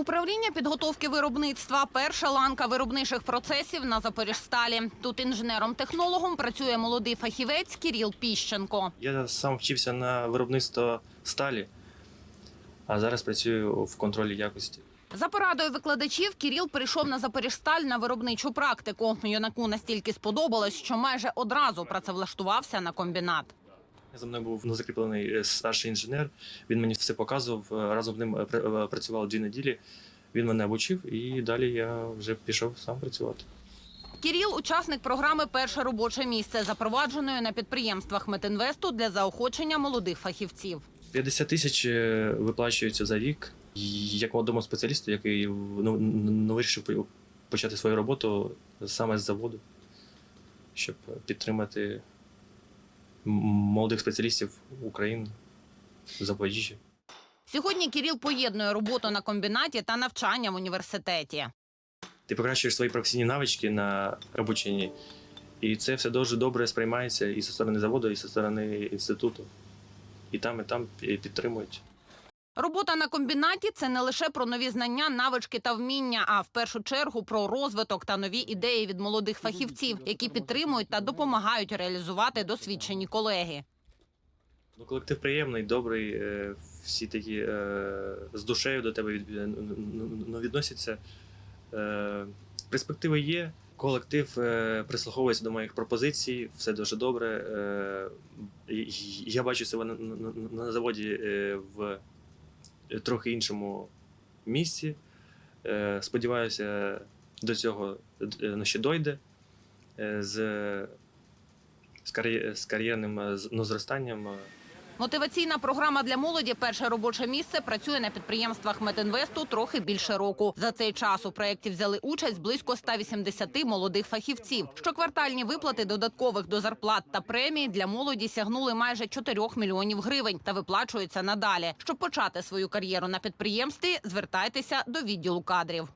Управління підготовки виробництва перша ланка виробничих процесів на Запоріжсталі. Тут інженером-технологом працює молодий фахівець Кіріл Піщенко. Я сам вчився на виробництво сталі, а зараз працюю в контролі якості. За порадою викладачів Кіріл прийшов на Запоріжсталь на виробничу практику. Юнаку настільки сподобалось, що майже одразу працевлаштувався на комбінат. За мною був ну, закріплений е, старший інженер. Він мені все показував. е, Разом з ним е, пр- працювали дві неділі. Він мене обучив, і далі я вже пішов сам працювати. Кіріл – учасник програми Перше робоче місце, запровадженої на підприємствах Метинвесту для заохочення молодих фахівців. 50 тисяч виплачується за рік. Як молодому спеціалісту, який ну, ну, вирішив почати свою роботу саме з заводу, щоб підтримати молодих спеціалістів України в Запоріжжі. Сьогодні Кіріл поєднує роботу на комбінаті та навчання в університеті. Ти покращуєш свої професійні навички на обученні, і це все дуже добре сприймається і зі сторони заводу, і зі сторони інституту. І там, і там підтримують. Робота на комбінаті це не лише про нові знання, навички та вміння, а в першу чергу про розвиток та нові ідеї від молодих фахівців, які підтримують та допомагають реалізувати досвідчені колеги. Ну, колектив приємний, добрий, е, всі такі е, з душею до тебе від, е, ну, відносяться. Е, перспективи є. Колектив прислуховується до моїх пропозицій, все дуже добре. Я бачу себе на, заводі в трохи іншому місці. Е, сподіваюся, до цього е, ну, ще дойде е, з, з, кар'єрним е, ну, зростанням. Мотиваційна програма для молоді Перше робоче місце працює на підприємствах Метинвесту трохи більше року. За цей час у проєкті взяли участь близько 180 молодих фахівців. Щоквартальні виплати додаткових до зарплат та премій для молоді сягнули майже 4 мільйонів гривень та виплачуються надалі. Щоб почати свою кар'єру на підприємстві, звертайтеся до відділу кадрів.